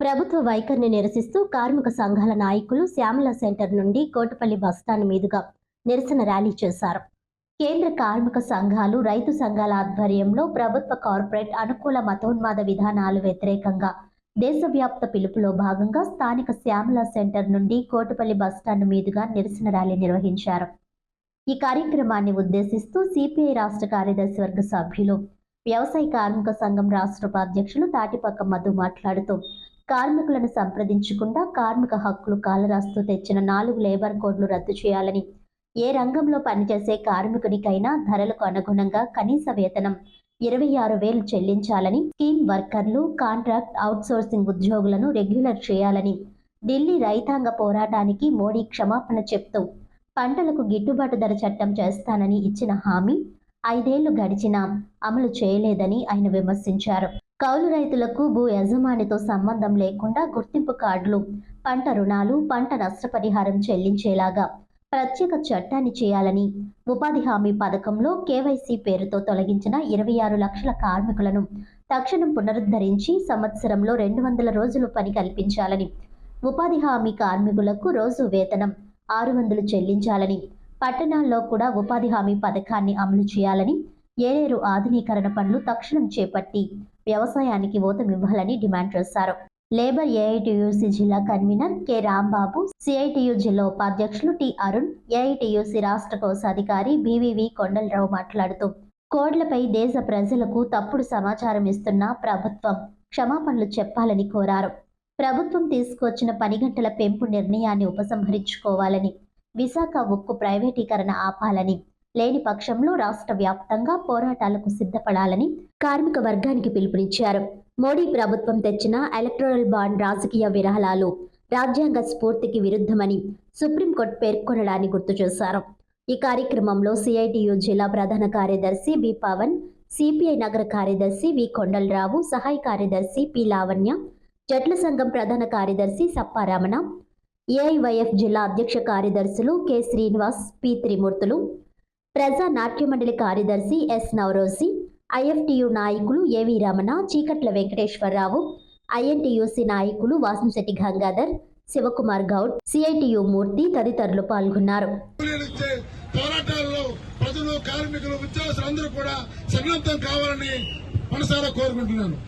ప్రభుత్వ వైఖరిని నిరసిస్తూ కార్మిక సంఘాల నాయకులు శ్యామల సెంటర్ నుండి కోటపల్లి బస్టాండ్ మీదుగా నిరసన ర్యాలీ చేశారు. కేంద్ర కార్మిక సంఘాలు రైతు సంఘాల ఆధ్వర్యంలో ప్రభుత్వ కార్పొరేట్ అనుకూల మతోన్మాద విధానాలు వ్యతిరేకంగా దేశవ్యాప్త పిలుపులో భాగంగా స్థానిక శ్యామల సెంటర్ నుండి కోటపల్లి బస్టాండ్ మీదుగా నిరసన ర్యాలీ నిర్వహించారు. ఈ కార్యక్రమాన్ని ఉద్దేశిస్తూ సిపిఐ రాష్ట్ర కార్యదర్శి వర్గ సభ్యులు వ్యవసాయ కార్మిక సంఘం రాష్ట్ర ఉపాధ్యక్షులు తాటిపక్క మధు మాట్లాడుతూ కార్మికులను సంప్రదించకుండా కార్మిక హక్కులు కాలరాస్తూ తెచ్చిన నాలుగు లేబర్ కోడ్లు రద్దు చేయాలని ఏ రంగంలో పనిచేసే కార్మికునికైనా ధరలకు అనుగుణంగా కనీస వేతనం ఇరవై ఆరు వేలు చెల్లించాలని స్కీమ్ వర్కర్లు కాంట్రాక్ట్ అవుట్సోర్సింగ్ ఉద్యోగులను రెగ్యులర్ చేయాలని ఢిల్లీ రైతాంగ పోరాటానికి మోడీ క్షమాపణ చెప్తూ పంటలకు గిట్టుబాటు ధర చట్టం చేస్తానని ఇచ్చిన హామీ ఐదేళ్ళు గడిచినా అమలు చేయలేదని ఆయన విమర్శించారు. కౌలు రైతులకు భూ యజమానితో సంబంధం లేకుండా గుర్తింపు కార్డులు పంట రుణాలు పంట నష్టపరిహారం చెల్లించేలాగా ప్రత్యేక చట్టాన్ని చేయాలని ఉపాధి హామీ పథకంలో కేవైసీ పేరుతో తొలగించిన ఇరవై ఆరు లక్షల కార్మికులను తక్షణం పునరుద్ధరించి సంవత్సరంలో రెండు వందల రోజులు పని కల్పించాలని ఉపాధి హామీ కార్మికులకు రోజు వేతనం ఆరు వందలు చెల్లించాలని పట్టణాల్లో కూడా ఉపాధి హామీ పథకాన్ని అమలు చేయాలని ఏలేరు ఆధునీకరణ పనులు తక్షణం చేపట్టి వ్యవసాయానికి ఓతమివ్వాలని డిమాండ్ చేశారు. లేబర్ ఏఐటియుసి జిల్లా కన్వీనర్ కె. రాంబాబు సిఐటియు జిల్లా ఉపాధ్యక్షులు టి. అరుణ్ ఏఐటియుసి రాష్ట్ర కోశాధికారి బివివి కొండలరావు మాట్లాడుతూ కోడ్లపై దేశ ప్రజలకు తప్పుడు సమాచారం ఇస్తున్న ప్రభుత్వం క్షమాపణలు చెప్పాలని కోరారు. ప్రభుత్వం తీసుకొచ్చిన పని గంటల పెంపు నిర్ణయాన్ని ఉపసంహరించుకోవాలని విశాఖ ఉక్కు ప్రైవేటీకరణ ఆపాలని లేని పక్షంలో రాష్ట్ర వ్యాప్తంగా పోరాటాలకు సిద్ధపడాలని కార్మిక వర్గానికి పిలుపునిచ్చారు. మోడీ ప్రభుత్వం తెచ్చిన ఎలక్ట్రల్ బాండ్ రాజకీయ విరాళాలు రాజ్యాంగ స్ఫూర్తికి విరుద్ధమని సుప్రీంకోర్టు పేర్కొనడాన్ని గుర్తు చేశారు. ఈ కార్యక్రమంలో సిఐటియు జిల్లా ప్రధాన కార్యదర్శి బి పవన్ సిపిఐ నగర కార్యదర్శి వి కొండలరావు సహాయ కార్యదర్శి పి లావణ్య జట్ల సంఘం ప్రధాన కార్యదర్శి సప్పారామణ ఏఐవైఎఫ్ జిల్లా అధ్యక్ష కార్యదర్శులు కె శ్రీనివాస్ పి త్రిమూర్తులు ప్రజా నాట్య మండలి కార్యదర్శి ఎస్ నవరోజి ఐఎఫ్టియు నాయకులు ఏవి రమణ చీకట్ల వెంకటేశ్వరరావు ఐఎన్టీయూసీ నాయకులు వాసంశెట్టి గంగాధర్ శివకుమార్ గౌడ్ సిఐటియు మూర్తి తదితరులు పాల్గొన్నారు. కూలీలు ఇచ్చే పోరాటాల్లో ప్రజలు కార్మికులు ఉద్యోగస్తులు అందరూ కూడా సంఘంతం కావాలని మనసారా కోరుకుంటున్నాను.